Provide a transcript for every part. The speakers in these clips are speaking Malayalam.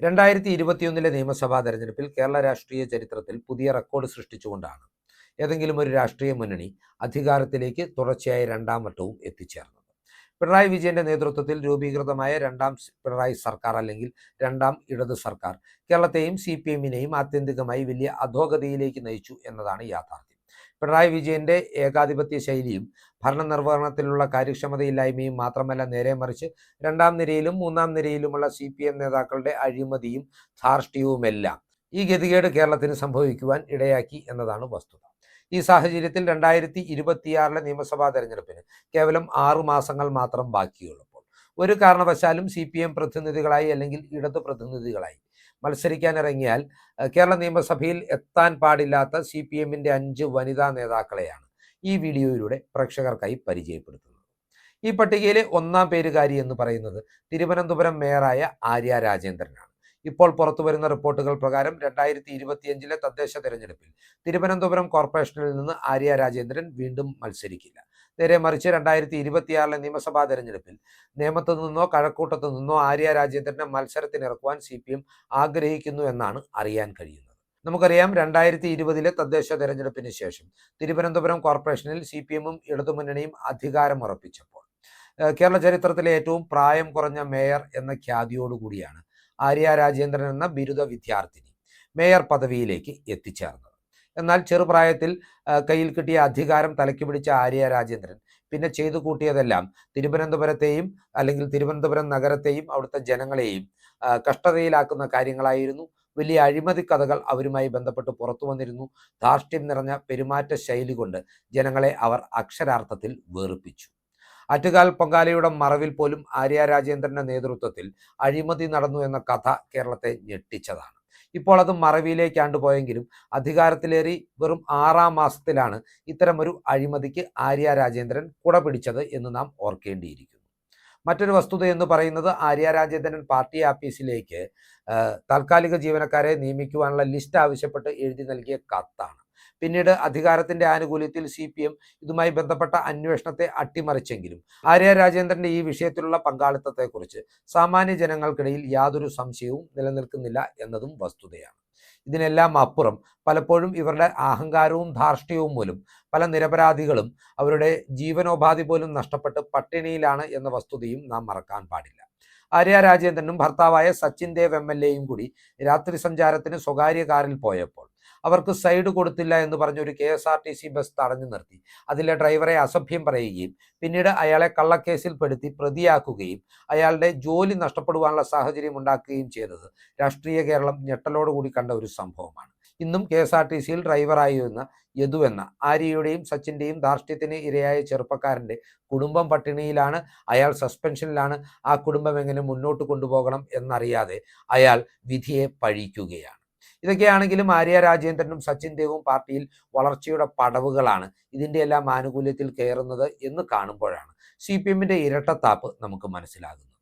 രണ്ടായിരത്തി ഇരുപത്തിയൊന്നിലെ നിയമസഭാ തെരഞ്ഞെടുപ്പിൽ കേരള രാഷ്ട്രീയ ചരിത്രത്തിൽ പുതിയ റെക്കോർഡ് സൃഷ്ടിച്ചുകൊണ്ടാണ്. ഏതെങ്കിലും ഒരു രാഷ്ട്രീയ മുന്നണി അധികാരത്തിലേക്ക് തുടർച്ചയായ രണ്ടാം വട്ടവും എത്തിച്ചേർന്നത്. പിണറായി വിജയന്റെ നേതൃത്വത്തിൽ രൂപീകൃതമായ രണ്ടാം പിണറായി സർക്കാർ അല്ലെങ്കിൽ രണ്ടാം ഇടത് സർക്കാർ കേരളത്തെയും സി പി എമ്മിനെയും ആത്യന്തികമായി വലിയ അധോഗതിയിലേക്ക് നയിച്ചു എന്നതാണ് യാഥാർത്ഥ്യം. പിണറായി വിജയന്റെ ഏകാധിപത്യ ശൈലിയും ഭരണനിർവഹണത്തിലുള്ള കാര്യക്ഷമതയില്ലായ്മയും മാത്രമല്ല നേരെ മറിച്ച് രണ്ടാം നിരയിലും മൂന്നാം നിരയിലുമുള്ള സി പി എം നേതാക്കളുടെ അഴിമതിയും ധാർഷ്ട്യവുമെല്ലാം ഈ ഗതികേട് കേരളത്തിന് സംഭവിക്കുവാൻ ഇടയാക്കി എന്നതാണ് വസ്തുത. ഈ സാഹചര്യത്തിൽ രണ്ടായിരത്തി ഇരുപത്തിയാറിലെ നിയമസഭാ തെരഞ്ഞെടുപ്പിന് കേവലം ആറു മാസങ്ങൾ മാത്രം ബാക്കിയുള്ളപ്പോൾ ഒരു കാരണവശാലും സി പി എം പ്രതിനിധികളായി അല്ലെങ്കിൽ ഇടത് പ്രതിനിധികളായി മത്സരിക്കാനിറങ്ങിയാൽ ഇറങ്ങിയാൽ കേരള നിയമസഭയിൽ എത്താൻ പാടില്ലാത്ത സി പി എമ്മിന്റെ അഞ്ച് വനിതാ നേതാക്കളെയാണ് ഈ വീഡിയോയിലൂടെ പ്രേക്ഷകർക്കായി പരിചയപ്പെടുത്തുന്നത്. ഈ പട്ടികയിലെ ഒന്നാം പേരുകാരി എന്ന് പറയുന്നത് തിരുവനന്തപുരം മേയറായ ആര്യ രാജേന്ദ്രനാണ്. ഇപ്പോൾ പുറത്തു വരുന്ന റിപ്പോർട്ടുകൾ പ്രകാരം രണ്ടായിരത്തി ഇരുപത്തിയഞ്ചിലെ തദ്ദേശ തെരഞ്ഞെടുപ്പിൽ തിരുവനന്തപുരം കോർപ്പറേഷനിൽ നിന്ന് ആര്യ രാജേന്ദ്രൻ വീണ്ടും മത്സരിക്കില്ല. നേരെ മറിച്ച് രണ്ടായിരത്തി ഇരുപത്തിയാറിലെ നിയമസഭാ തെരഞ്ഞെടുപ്പിൽ നേമത്തു നിന്നോ കഴക്കൂട്ടത്തു നിന്നോ ആര്യ രാജേന്ദ്രനെ മത്സരത്തിനിറക്കുവാൻ സി പി എം ആഗ്രഹിക്കുന്നു എന്നാണ് അറിയാൻ കഴിയുന്നത്. നമുക്കറിയാം രണ്ടായിരത്തി ഇരുപതിലെ തദ്ദേശ തെരഞ്ഞെടുപ്പിന് ശേഷം തിരുവനന്തപുരം കോർപ്പറേഷനിൽ സി പി എമ്മും ഇടതുമുന്നണിയും അധികാരം ഉറപ്പിച്ചപ്പോൾ കേരള ചരിത്രത്തിലെ ഏറ്റവും പ്രായം കുറഞ്ഞ മേയർ എന്ന ഖ്യാതിയോടുകൂടിയാണ് ആര്യ രാജേന്ദ്രൻ എന്ന ബിരുദ വിദ്യാർത്ഥിനി മേയർ പദവിയിലേക്ക് എത്തിച്ചേർന്നത്. എന്നാൽ ചെറുപ്രായത്തിൽ കയ്യിൽ കിട്ടിയ അധികാരം തലയ്ക്ക് പിടിച്ച ആര്യ രാജേന്ദ്രൻ. പിന്നെ ചെയ്തു കൂട്ടിയതെല്ലാം തിരുവനന്തപുരത്തെയും അല്ലെങ്കിൽ തിരുവനന്തപുരം നഗരത്തെയും അവിടുത്തെ ജനങ്ങളെയും കഷ്ടതയിലാക്കുന്ന കാര്യങ്ങളായിരുന്നു. വലിയ അഴിമതി കഥകൾ അവരുമായി ബന്ധപ്പെട്ട് പുറത്തു വന്നിരുന്നു. ധാർഷ്ട്യം നിറഞ്ഞ പെരുമാറ്റ ശൈലി കൊണ്ട് ജനങ്ങളെ അവർ അക്ഷരാർത്ഥത്തിൽ വേർപ്പിച്ചു ആറ്റുകാൽ പൊങ്കാലയുടെ മറവിൽ പോലും ആര്യ രാജേന്ദ്രന്റെ നേതൃത്വത്തിൽ അഴിമതി നടന്നു എന്ന കഥ കേരളത്തെ ഞെട്ടിച്ചതാണ്. ഇപ്പോൾ അത് മറവിയിലേക്കാണ്ട് പോയെങ്കിലും അധികാരത്തിലേറി വെറും ആറാം മാസത്തിലാണ് ഇത്തരമൊരു അഴിമതിക്ക് ആര്യ രാജേന്ദ്രൻ കുട പിടിച്ചത് എന്ന് നാം ഓർക്കേണ്ടിയിരിക്കുന്നു. മറ്റൊരു വസ്തുത എന്ന് പറയുന്നത് ആര്യ രാജേന്ദ്രൻ പാർട്ടി ആഫീസിലേക്ക് താൽക്കാലിക ജീവനക്കാരെ നിയമിക്കുവാനുള്ള ലിസ്റ്റ് ആവശ്യപ്പെട്ട് എഴുതി നൽകിയ കത്താണ്. പിന്നീട് അധികാരത്തിന്റെ ആനുകൂല്യത്തിൽ സി പി എം ഇതുമായി ബന്ധപ്പെട്ട അന്വേഷണത്തെ അട്ടിമറിച്ചെങ്കിലും ആര്യ രാജേന്ദ്രന്റെ ഈ വിഷയത്തിലുള്ള പങ്കാളിത്തത്തെക്കുറിച്ച് സാമാന്യ ജനങ്ങൾക്കിടയിൽ യാതൊരു സംശയവും നിലനിൽക്കുന്നില്ല എന്നതും വസ്തുതയാണ്. ഇതിനെല്ലാം അപ്പുറം പലപ്പോഴും ഇവരുടെ അഹങ്കാരവും ധാർഷ്ട്യവും മൂലം പല നിരപരാധികളും അവരുടെ ജീവനോപാധി പോലും നഷ്ടപ്പെട്ട് പട്ടിണിയിലാണ് എന്ന വസ്തുതയും നാം മറക്കാൻ പാടില്ല. ആര്യ രാജേന്ദ്രനും ഭർത്താവായ സച്ചിൻ ദേവ് എം എൽ എയും കൂടി രാത്രി സഞ്ചാരത്തിന് സ്വകാര്യ കാറിൽ പോയപ്പോൾ അവർക്ക് സൈഡ് കൊടുത്തില്ല എന്ന് പറഞ്ഞ ഒരു K S R T C bus തടഞ്ഞു നിർത്തി. അതിലെ ഡ്രൈവറെ അസഭ്യം പറയുകയും പിന്നീട് അയാളെ കള്ളക്കേസിൽ പെടുത്തി പ്രതിയാക്കുകയും അയാളുടെ ജോലി നഷ്ടപ്പെടുവാനുള്ള സാഹചര്യം ഉണ്ടാക്കുകയും ചെയ്തത് രാഷ്ട്രീയ കേരളം ഞെട്ടലോടുകൂടി കണ്ട ഒരു സംഭവമാണ്. ഇന്നും കെ എസ് ആർ ടി സിയിൽ ഡ്രൈവറായിരുന്ന യദു എന്ന ആര്യയുടെയും സച്ചിന്റെയും ധാർഷ്ട്യത്തിന് ഇരയായ ചെറുപ്പക്കാരന്റെ കുടുംബം പട്ടിണിയിലാണ് അയാൾ സസ്പെൻഷനിലാണ് ആ കുടുംബം എങ്ങനെ മുന്നോട്ട് കൊണ്ടുപോകണം എന്നറിയാതെ അയാൾ വിധിയെ പഴിക്കുകയാണ്. ഇതൊക്കെയാണെങ്കിലും ആര്യ രാജേന്ദ്രനും സച്ചിൻ ദേവും പാർട്ടിയിൽ വളർച്ചയുടെ പടവുകളാണ്. ഇതിന്റെ എല്ലാം ആനുകൂല്യത്തിൽ കയറുന്നത് എന്ന് കാണുമ്പോഴാണ് സി പി എമ്മിന്റെ ഇരട്ടത്താപ്പ് നമുക്ക് മനസ്സിലാകുന്നത്.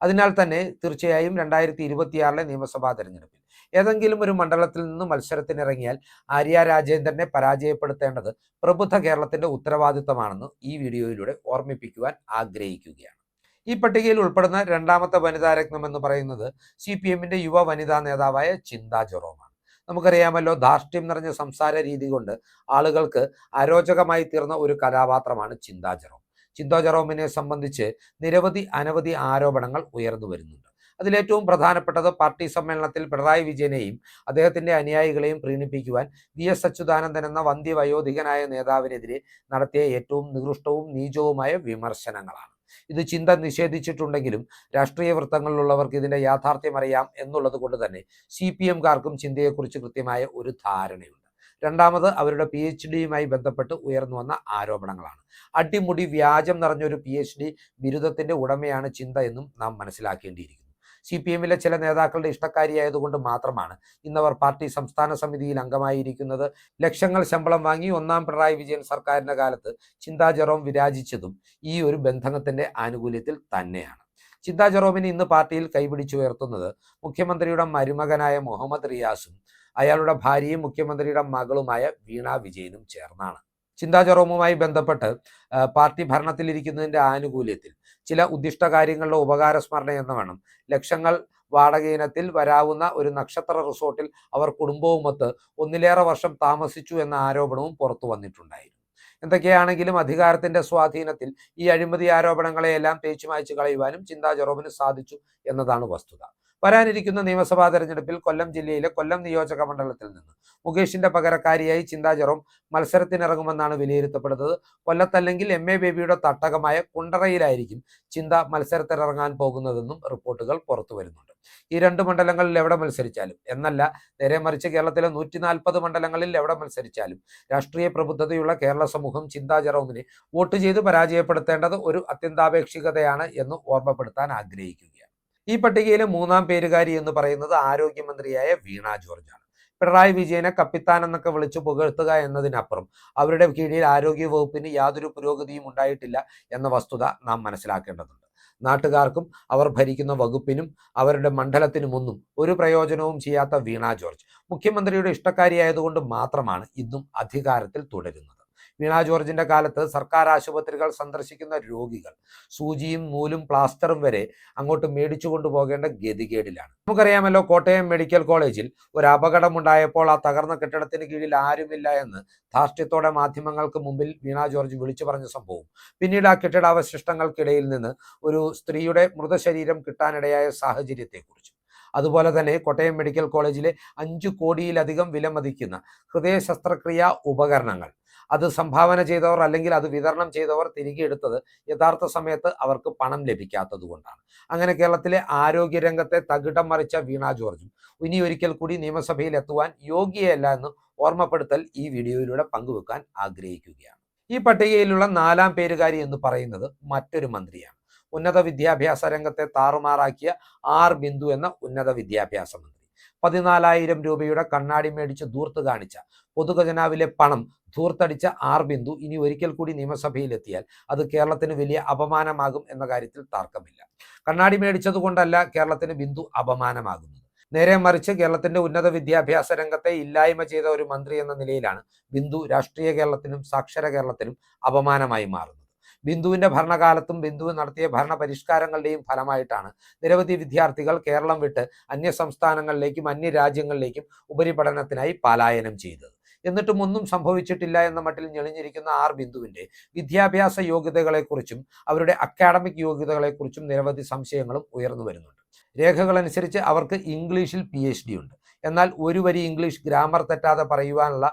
അതിനാൽ തന്നെ തീർച്ചയായും രണ്ടായിരത്തി ഇരുപത്തിയാറിലെ നിയമസഭാ തെരഞ്ഞെടുപ്പിൽ ഏതെങ്കിലും ഒരു മണ്ഡലത്തിൽ നിന്ന് മത്സരത്തിനിറങ്ങിയാൽ ആര്യ രാജേന്ദ്രനെ പരാജയപ്പെടുത്തേണ്ടത് പ്രബുദ്ധ കേരളത്തിന്റെ ഉത്തരവാദിത്തമാണെന്ന് ഈ വീഡിയോയിലൂടെ ഓർമ്മിപ്പിക്കുവാൻ ആഗ്രഹിക്കുകയാണ്. ഈ പട്ടികയിൽ ഉൾപ്പെടുന്ന രണ്ടാമത്തെ വനിതാ രത്നം എന്ന് പറയുന്നത് സി പി എമ്മിന്റെ യുവ വനിതാ നേതാവായ ചിന്താ ജെറോമാണ്. നമുക്കറിയാമല്ലോ ധാർഷ്ട്യം നിറഞ്ഞ സംസാര രീതി കൊണ്ട് ആളുകൾക്ക് അരോചകമായി തീർന്ന ഒരു കഥാപാത്രമാണ് ചിന്താ ജെറോം. ചിന്താ ജെറോമിനെ സംബന്ധിച്ച് നിരവധി അനവധി ആരോപണങ്ങൾ ഉയർന്നു വരുന്നുണ്ട്. അതിലേറ്റവും പ്രധാനപ്പെട്ടത് പാർട്ടി സമ്മേളനത്തിൽ പിണറായി വിജയനെയും അദ്ദേഹത്തിന്റെ അനുയായികളെയും പ്രീണിപ്പിക്കുവാൻ വി എസ് അച്യുതാനന്ദൻ എന്ന വന്ധ്യവയോധികനായ നേതാവിനെതിരെ നടത്തിയ ഏറ്റവും നികൃഷ്ടവും നീചവുമായ വിമർശനങ്ങളാണ്. ഇത് ചിന്ത നിഷേധിച്ചിട്ടുണ്ടെങ്കിലും രാഷ്ട്രീയ വൃത്തങ്ങളിലുള്ളവർക്ക് ഇതിന്റെ യാഥാർത്ഥ്യം അറിയാം എന്നുള്ളത് കൊണ്ട് തന്നെ സി പി എംകാർക്കും ചിന്തയെക്കുറിച്ച് കൃത്യമായ ഒരു ധാരണയുണ്ട്. രണ്ടാമത് അവരുടെ പി എച്ച് ഡിയുമായി ബന്ധപ്പെട്ട് ഉയർന്നു വന്ന ആരോപണങ്ങളാണ്. അടിമുടി വ്യാജം നിറഞ്ഞൊരു പി എച്ച് ഡി ബിരുദത്തിന്റെ ഉടമയാണ് ചിന്ത എന്നും നാം മനസ്സിലാക്കേണ്ടിയിരിക്കുന്നു. സി പി എമ്മിലെ ചില നേതാക്കളുടെ ഇഷ്ടക്കാരിയായതുകൊണ്ട് മാത്രമാണ്. ഇന്നവർ പാർട്ടി സംസ്ഥാന സമിതിയിൽ അംഗമായിരിക്കുന്നത്. ലക്ഷങ്ങൾ ശമ്പളം വാങ്ങി ഒന്നാം പിണറായി വിജയൻ സർക്കാരിന്റെ കാലത്ത് ചിന്താ ജെറോം വിരാജിച്ചതും ഈ ഒരു ബന്ധനത്തിന്റെ ആനുകൂല്യത്തിൽ തന്നെയാണ്. ചിന്താ ജെറോമിനെ ഇന്ന് പാർട്ടിയിൽ കൈപിടിച്ചുയർത്തുന്നത് മുഖ്യമന്ത്രിയുടെ മരുമകനായ മുഹമ്മദ് റിയാസും അയാളുടെ ഭാര്യയും മുഖ്യമന്ത്രിയുടെ മകളുമായ വീണ വിജയനും ചേർന്നാണ്. ചിന്താ ജെറോമുമായി ബന്ധപ്പെട്ട് പാർട്ടി ഭരണത്തിലിരിക്കുന്നതിന്റെ ആനുകൂല്യത്തിൽ ചില ഉദ്ദിഷ്ട കാര്യങ്ങളുടെ ഉപകാര എന്ന് വേണം. ലക്ഷങ്ങൾ വാടക ഇനത്തിൽ വരാവുന്ന ഒരു നക്ഷത്ര റിസോർട്ടിൽ അവർ കുടുംബവുമൊത്ത് ഒന്നിലേറെ വർഷം താമസിച്ചു എന്ന ആരോപണവും പുറത്തു വന്നിട്ടുണ്ടായിരുന്നു. എന്തൊക്കെയാണെങ്കിലും അധികാരത്തിന്റെ സ്വാധീനത്തിൽ ഈ അഴിമതി ആരോപണങ്ങളെയെല്ലാം തേച്ചു മായ്ച്ചു കളയുവാനും ചിന്താ ജെറോമിന് സാധിച്ചു എന്നതാണ് വസ്തുത. വരാനിരിക്കുന്ന നിയമസഭാ തെരഞ്ഞെടുപ്പിൽ കൊല്ലം ജില്ലയിലെ കൊല്ലം നിയോജക മണ്ഡലത്തിൽ നിന്ന് മുകേഷിന്റെ പകരക്കാരിയായി ചിന്താ ജെറോം മത്സരത്തിനിറങ്ങുമെന്നാണ് വിലയിരുത്തപ്പെടുന്നത്. കൊല്ലത്തല്ലെങ്കിൽ എം എ ബേബിയുടെ തട്ടകമായ കുണ്ടറയിലായിരിക്കും ചിന്ത മത്സരത്തിനിറങ്ങാൻ പോകുന്നതെന്നും റിപ്പോർട്ടുകൾ പുറത്തു വരുന്നുണ്ട്. ഈ രണ്ട് മണ്ഡലങ്ങളിൽ എവിടെ മത്സരിച്ചാലും എന്നല്ല നേരെ മറിച്ച് കേരളത്തിലെ നൂറ്റി നാൽപ്പത് മണ്ഡലങ്ങളിൽ എവിടെ മത്സരിച്ചാലും രാഷ്ട്രീയ പ്രബുദ്ധതയുള്ള കേരള സമൂഹം ചിന്താ ജെറോമിനെ വോട്ട് ചെയ്ത് പരാജയപ്പെടുത്തേണ്ടത് ഒരു അത്യന്താപേക്ഷികതയാണ് എന്ന് ഓർമ്മപ്പെടുത്താൻ ആഗ്രഹിക്കുകയാണ് ഈ പട്ടികയിലെ മൂന്നാം പേരുകാരി എന്ന് പറയുന്നത് ആരോഗ്യമന്ത്രിയായ വീണ ആണ്. പിണറായി വിജയനെ കപ്പിത്താൻ എന്നൊക്കെ വിളിച്ചു പുകഴ്ത്തുക എന്നതിനപ്പുറം അവരുടെ കീഴിൽ ആരോഗ്യ വകുപ്പിന് യാതൊരു പുരോഗതിയും ഉണ്ടായിട്ടില്ല എന്ന വസ്തുത നാം മനസ്സിലാക്കേണ്ടതുണ്ട് നാട്ടുകാർക്കും അവർ ഭരിക്കുന്ന വകുപ്പിനും അവരുടെ മണ്ഡലത്തിനുമൊന്നും ഒരു പ്രയോജനവും ചെയ്യാത്ത വീണ ജോർജ് മുഖ്യമന്ത്രിയുടെ ഇഷ്ടക്കാരിയായതുകൊണ്ട് മാത്രമാണ് ഇന്നും അധികാരത്തിൽ തുടരുന്നത് വീണ ജോർജിന്റെ കാലത്ത് സർക്കാർ ആശുപത്രികൾ സന്ദർശിക്കുന്ന രോഗികൾ സൂചിയും നൂലും പ്ലാസ്റ്ററും വരെ അങ്ങോട്ട് മേടിച്ചു കൊണ്ടുപോകേണ്ട ഗതികേടിലാണ്. നമുക്കറിയാമല്ലോ കോട്ടയം മെഡിക്കൽ കോളേജിൽ ഒരു അപകടമുണ്ടായപ്പോൾ ആ തകർന്ന കെട്ടിടത്തിന് കീഴിൽ ആരുമില്ല എന്ന് ധാർഷ്ട്യത്തോടെ മാധ്യമങ്ങൾക്ക് മുമ്പിൽ വീണ ജോർജ് വിളിച്ചു പറഞ്ഞ സംഭവം. പിന്നീട് ആ കെട്ടിടാവശിഷ്ടങ്ങൾക്കിടയിൽ നിന്ന് ഒരു സ്ത്രീയുടെ മൃതശരീരം കിട്ടാനിടയായ സാഹചര്യത്തെക്കുറിച്ച് അതുപോലെ തന്നെ കോട്ടയം മെഡിക്കൽ കോളേജിലെ അഞ്ചു കോടിയിലധികം വിലമതിക്കുന്ന ഹൃദയ ശസ്ത്രക്രിയാ ഉപകരണങ്ങൾ അത് സംഭാവന ചെയ്തവർ അല്ലെങ്കിൽ അത് വിതരണം ചെയ്തവർ തിരികെ എടുത്തത് യഥാർത്ഥ സമയത്ത് അവർക്ക് പണം ലഭിക്കാത്തത് കൊണ്ടാണ്. അങ്ങനെ കേരളത്തിലെ ആരോഗ്യരംഗത്തെ തകിടം മറിച്ച വീണ ജോർജും ഇനി ഒരിക്കൽ കൂടി നിയമസഭയിൽ എത്തുവാൻ യോഗ്യയല്ല എന്ന് ഓർമ്മപ്പെടുത്തൽ ഈ വീഡിയോയിലൂടെ പങ്കുവെക്കാൻ ആഗ്രഹിക്കുകയാണ്. ഈ പട്ടികയിലുള്ള നാലാം പേരുകാരി എന്ന് പറയുന്നത് മറ്റൊരു മന്ത്രിയാണ്. ഉന്നത വിദ്യാഭ്യാസ രംഗത്തെ താറുമാറാക്കിയ ആർ ബിന്ദു എന്ന ഉന്നത വിദ്യാഭ്യാസ മന്ത്രി. പതിനാലായിരം രൂപയുടെ കണ്ണാടി മേടിച്ച് ധൂർത്ത് കാണിച്ച പൊതുഖജനാവിലെ പണം ധൂർത്തടിച്ച ആർ ബിന്ദു ഇനി ഒരിക്കൽ കൂടി നിയമസഭയിലെത്തിയാൽ അത് കേരളത്തിന് വലിയ അപമാനമാകും എന്ന കാര്യത്തിൽ തർക്കമില്ല. കണ്ണാടി മേടിച്ചതുകൊണ്ടല്ല കേരളത്തിന് ബിന്ദു അപമാനമാകുന്നത്. നേരെ മറിച്ച് കേരളത്തിന്റെ ഉന്നത വിദ്യാഭ്യാസ രംഗത്തെ ഇല്ലായ്മ ചെയ്ത ഒരു മന്ത്രി എന്ന നിലയിലാണ് ബിന്ദു രാഷ്ട്രീയ കേരളത്തിനും സാക്ഷര കേരളത്തിനും അപമാനമായി മാറുന്നത്. ബിന്ദുവിന്റെ ഭരണകാലത്തും ബിന്ദു നടത്തിയ ഭരണ പരിഷ്കാരങ്ങളുടെയും ഫലമായിട്ടാണ്. നിരവധി വിദ്യാർത്ഥികൾ കേരളം വിട്ട് അന്യ സംസ്ഥാനങ്ങളിലേക്കും അന്യ രാജ്യങ്ങളിലേക്കും ഉപരിപഠനത്തിനായി പലായനം ചെയ്തത്. എന്നിട്ടും ഒന്നും സംഭവിച്ചിട്ടില്ല എന്ന മട്ടിൽ ഞെളിഞ്ഞിരിക്കുന്ന ആർ ബിന്ദുവിന്റെ വിദ്യാഭ്യാസ യോഗ്യതകളെക്കുറിച്ചും അവരുടെ അക്കാഡമിക് യോഗ്യതകളെക്കുറിച്ചും നിരവധി സംശയങ്ങളും ഉയർന്നു വരുന്നുണ്ട്. രേഖകൾ അനുസരിച്ച് അവർക്ക് ഇംഗ്ലീഷിൽ പി എച്ച് ഡി ഉണ്ട്. എന്നാൽ ഒരു വരി ഇംഗ്ലീഷ് ഗ്രാമർ തെറ്റാതെ പറയുവാനുള്ള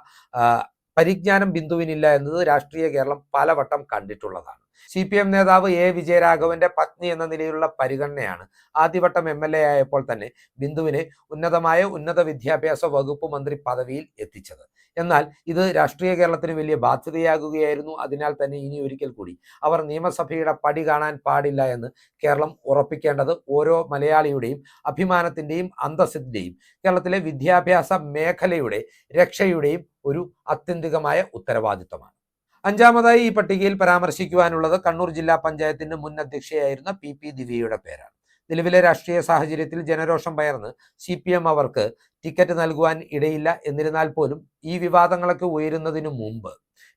പരിജ്ഞാനം ബിന്ദുവിനില്ല എന്നത് രാഷ്ട്രീയ കേരളം പലവട്ടം കണ്ടിട്ടുള്ളതാണ്. സി പി എം നേതാവ് എ വിജയരാഘവന്റെ പത്നി എന്ന നിലയിലുള്ള പരിഗണനയാണ്. ആദ്യവട്ടം എം എൽ എ ആയപ്പോൾ തന്നെ ബിന്ദുവിനെ ഉന്നതമായ ഉന്നത വിദ്യാഭ്യാസ വകുപ്പ് മന്ത്രി പദവിയിൽ എത്തിച്ചത്. എന്നാൽ ഇത് രാഷ്ട്രീയ കേരളത്തിന് വലിയ ബാധ്യതയാകുകയായിരുന്നു. അതിനാൽ തന്നെ ഇനി ഒരിക്കൽ കൂടി അവർ നിയമസഭയുടെ പടി കാണാൻ പാടില്ല എന്ന് കേരളം ഉറപ്പിക്കേണ്ടത് ഓരോ മലയാളിയുടെയും അഭിമാനത്തിന്റെയും അന്തസ്സിന്റെയും കേരളത്തിലെ വിദ്യാഭ്യാസ മേഖലയുടെ രക്ഷയുടെയും ഒരു അത്യന്തികമായ ഉത്തരവാദിത്തമാണ്. അഞ്ചാമതായി ഈ പട്ടികയിൽ പരാമർശിക്കുവാനുള്ളത് കണ്ണൂർ ജില്ലാ പഞ്ചായത്തിന്റെ മുൻ അധ്യക്ഷയായിരുന്ന പി പി ദിവ്യയുടെ പേരാണ്. നിലവിലെ രാഷ്ട്രീയ സാഹചര്യത്തിൽ ജനരോഷം പയർന്ന് സി പി എം അവർക്ക് ടിക്കറ്റ് നൽകുവാൻ ഇടയില്ല. എന്നിരുന്നാൽ പോലും ഈ വിവാദങ്ങളൊക്കെ ഉയരുന്നതിനു മുമ്പ്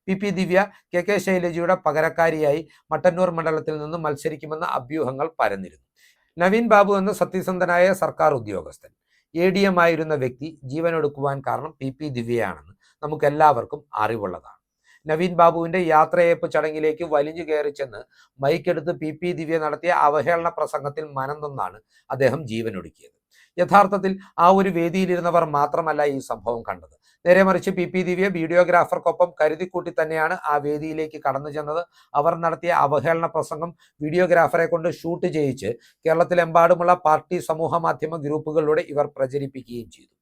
P P Divya K K ശൈലജയുടെ പകരക്കാരിയായി മട്ടന്നൂർ മണ്ഡലത്തിൽ നിന്ന് മത്സരിക്കുമെന്ന അഭ്യൂഹങ്ങൾ പരന്നിരുന്നു. നവീൻ ബാബു എന്ന സത്യസന്ധനായ സർക്കാർ ഉദ്യോഗസ്ഥൻ എ ഡി എം ആയിരുന്ന വ്യക്തി ജീവനൊടുക്കുവാൻ കാരണം പി പി ദിവ്യയാണെന്ന് നമുക്കെല്ലാവർക്കും അറിവുള്ളതാണ്. നവീൻ ബാബുവിന്റെ യാത്രയയപ്പ് ചടങ്ങിലേക്ക് വലിഞ്ഞു കയറി ചെന്ന് മൈക്കെടുത്ത് പി പി ദിവ്യ നടത്തിയ അവഹേളന പ്രസംഗത്തിൽ മനം നൊന്നാണ് അദ്ദേഹം ജീവനൊടുക്കിയത്. യഥാർത്ഥത്തിൽ ആ ഒരു വേദിയിലിരുന്നവർ മാത്രമല്ല ഈ സംഭവം കണ്ടത്. നേരെ മറിച്ച് പി പി ദിവ്യ വീഡിയോഗ്രാഫർക്കൊപ്പം കരുതിക്കൂട്ടി തന്നെയാണ് ആ വേദിയിലേക്ക് കടന്നു ചെന്നത്. അവർ നടത്തിയ അവഹേളന പ്രസംഗം വീഡിയോഗ്രാഫറെ കൊണ്ട് ഷൂട്ട് ചെയ്യിച്ച് കേരളത്തിലെമ്പാടുമുള്ള പാർട്ടി സമൂഹ മാധ്യമ ഗ്രൂപ്പുകളിലൂടെ ഇവർ പ്രചരിപ്പിക്കുകയും ചെയ്തു.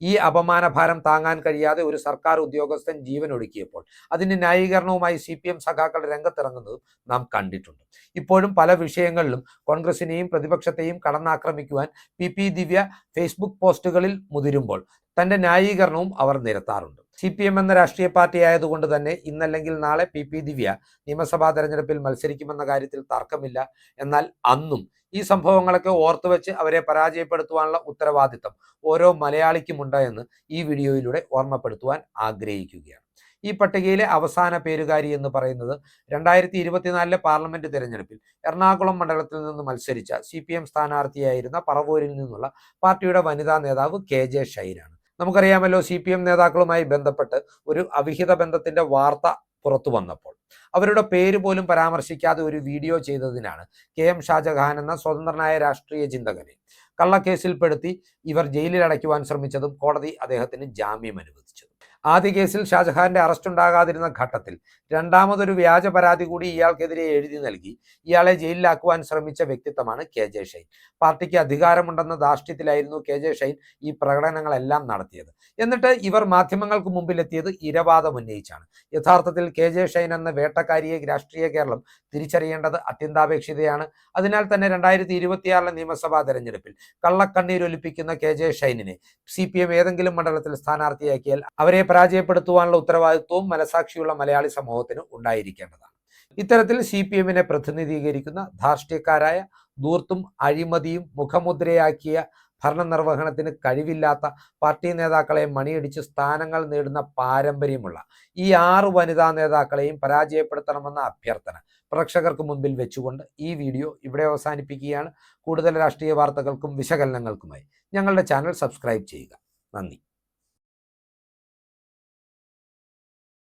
ഈ അപമാനഭാരം താങ്ങാൻ കഴിയാതെ ഒരു സർക്കാർ ഉദ്യോഗസ്ഥൻ ജീവൻ ഒടുക്കിയപ്പോൾ അതിന്റെ ന്യായീകരണവുമായി സി പി എം സഖാക്കൾ രംഗത്തിറങ്ങുന്നതും നാം കണ്ടിട്ടുണ്ട്. ഇപ്പോഴും പല വിഷയങ്ങളിലും കോൺഗ്രസിനെയും പ്രതിപക്ഷത്തെയും കടന്നാക്രമിക്കുവാൻ പി പി ദിവ്യ ഫേസ്ബുക്ക് പോസ്റ്റുകളിൽ മുതിരുമ്പോൾ തന്റെ ന്യായീകരണവും അവർ നിരത്താറുണ്ട്. സി പി എം എന്ന രാഷ്ട്രീയ പാർട്ടി ആയതുകൊണ്ട് തന്നെ ഇന്നല്ലെങ്കിൽ നാളെ പി പി ദിവ്യ നിയമസഭാ തെരഞ്ഞെടുപ്പിൽ മത്സരിക്കുമെന്ന കാര്യത്തിൽ തർക്കമില്ല. എന്നാൽ അന്നും ഈ സംഭവങ്ങളൊക്കെ ഓർത്തുവെച്ച് അവരെ പരാജയപ്പെടുത്തുവാനുള്ള ഉത്തരവാദിത്തം ഓരോ മലയാളിക്കുമുണ്ട് എന്ന് ഈ വീഡിയോയിലൂടെ ഓർമ്മപ്പെടുത്തുവാൻ ആഗ്രഹിക്കുകയാണ്. ഈ പട്ടികയിലെ അവസാന പേരുകാരി എന്ന് പറയുന്നത് രണ്ടായിരത്തി ഇരുപത്തിനാലിലെ പാർലമെന്റ് തെരഞ്ഞെടുപ്പിൽ എറണാകുളം മണ്ഡലത്തിൽ നിന്ന് മത്സരിച്ച സി പി എം സ്ഥാനാർത്ഥിയായിരുന്ന പറവൂരിൽ നിന്നുള്ള പാർട്ടിയുടെ വനിതാ നേതാവ് കെ ജെ ഷൈനാണ്. നമുക്കറിയാമല്ലോ സി പി എം നേതാക്കളുമായി ബന്ധപ്പെട്ട് ഒരു അവിഹിത ബന്ധത്തിന്റെ വാർത്ത പുറത്തു വന്നപ്പോൾ. അവരുടെ പേര് പോലും പരാമർശിക്കാതെ ഒരു വീഡിയോ ചെയ്തതിനാണ് കെ എം ഷാജഹാൻ എന്ന സ്വതന്ത്രനായ രാഷ്ട്രീയ ചിന്തകനെ കള്ളക്കേസിൽപ്പെടുത്തി ഇവർ ജയിലിൽ അടയ്ക്കുവാൻ ശ്രമിച്ചതും കോടതി അദ്ദേഹത്തിന് ജാമ്യം അനുവദിച്ചതും. ആദ്യ കേസിൽ ഷാജഹാന്റെ അറസ്റ്റ് ഉണ്ടാകാതിരുന്ന ഘട്ടത്തിൽ രണ്ടാമതൊരു വ്യാജ പരാതി കൂടി ഇയാൾക്കെതിരെ എഴുതി നൽകി. ഇയാളെ ജയിലിലാക്കുവാൻ ശ്രമിച്ച വ്യക്തിത്വമാണ് കെ ജെ ഷൈൻ പാർട്ടിക്ക് അധികാരമുണ്ടെന്ന ധാർഷ്ട്യത്തിലായിരുന്നു കെ ജെ ഷൈൻ ഈ പ്രകടനങ്ങളെല്ലാം നടത്തിയത്. എന്നിട്ട് ഇവർ മാധ്യമങ്ങൾക്ക് മുമ്പിലെത്തിയത് ഇരവാദം ഉന്നയിച്ചാണ്. യഥാർത്ഥത്തിൽ കെ ജെ ഷൈൻ എന്ന വേട്ടക്കാരിയെ രാഷ്ട്രീയ കേരളം തിരിച്ചറിയേണ്ടത് അത്യന്താപേക്ഷിതയാണ്. അതിനാൽ തന്നെ രണ്ടായിരത്തി ഇരുപത്തിയാറിലെ നിയമസഭാ തെരഞ്ഞെടുപ്പിൽ കള്ളക്കണ്ണീരൊലിപ്പിക്കുന്ന കെ ജെ ഷൈനിനെ സി പി എം ഏതെങ്കിലും മണ്ഡലത്തിൽ സ്ഥാനാർത്ഥിയാക്കിയാൽ അവരെ പരാജയപ്പെടുത്തുവാനുള്ള ഉത്തരവാദിത്വവും മനസാക്ഷിയുള്ള മലയാളി സമൂഹത്തിന് ഉണ്ടായിരിക്കേണ്ടതാണ്. ഇത്തരത്തിൽ സി പി എമ്മിനെ പ്രതിനിധീകരിക്കുന്ന ധാർഷ്ട്യക്കാരായ ദൂർത്തും അഴിമതിയും മുഖമുദ്രയാക്കിയ ഭരണനിർവഹണത്തിന് കഴിവില്ലാത്ത പാർട്ടി നേതാക്കളെ മണിയടിച്ച് സ്ഥാനങ്ങൾ നേടുന്ന പാരമ്പര്യമുള്ള ഈ ആറ് വനിതാ നേതാക്കളെയും പരാജയപ്പെടുത്തണമെന്ന അഭ്യർത്ഥന പ്രേക്ഷകർക്ക് മുൻപിൽ വെച്ചുകൊണ്ട് ഈ വീഡിയോ ഇവിടെ അവസാനിപ്പിക്കുകയാണ്. കൂടുതൽ രാഷ്ട്രീയ വാർത്തകൾക്കും വിശകലനങ്ങൾക്കുമായി ഞങ്ങളുടെ ചാനൽ സബ്സ്ക്രൈബ് ചെയ്യുക. നന്ദി.